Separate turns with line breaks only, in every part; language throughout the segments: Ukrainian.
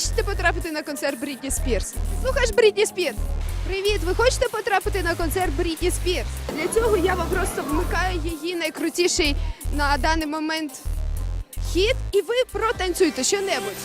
хочете потрапити на концерт Брітні Спірс? Ну хай Брітні Спірс. Привіт, ви хочете потрапити на концерт Брітні Спірс? Для цього я вам просто вмикаю її найкрутіший на даний момент хіт, і ви протанцюйте що-небудь.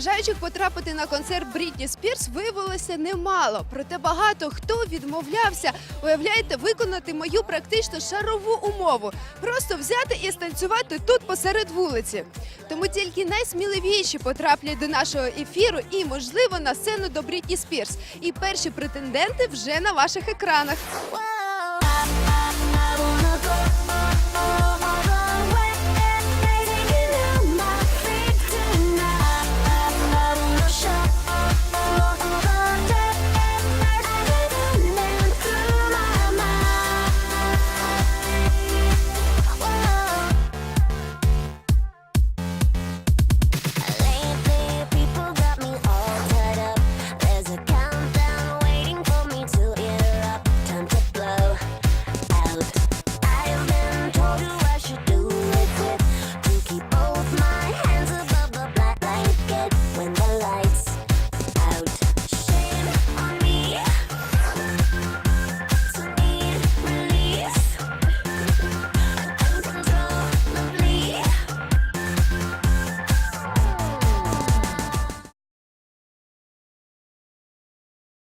Бажаючих потрапити на концерт Брітні Спірс виявилося немало. Проте багато хто відмовлявся, уявляєте, виконати мою практично шарову умову, просто взяти і станцювати тут посеред вулиці. Тому тільки найсміливіші потраплять до нашого ефіру і, можливо, на сцену до Брітні Спірс. І перші претенденти вже на ваших екранах.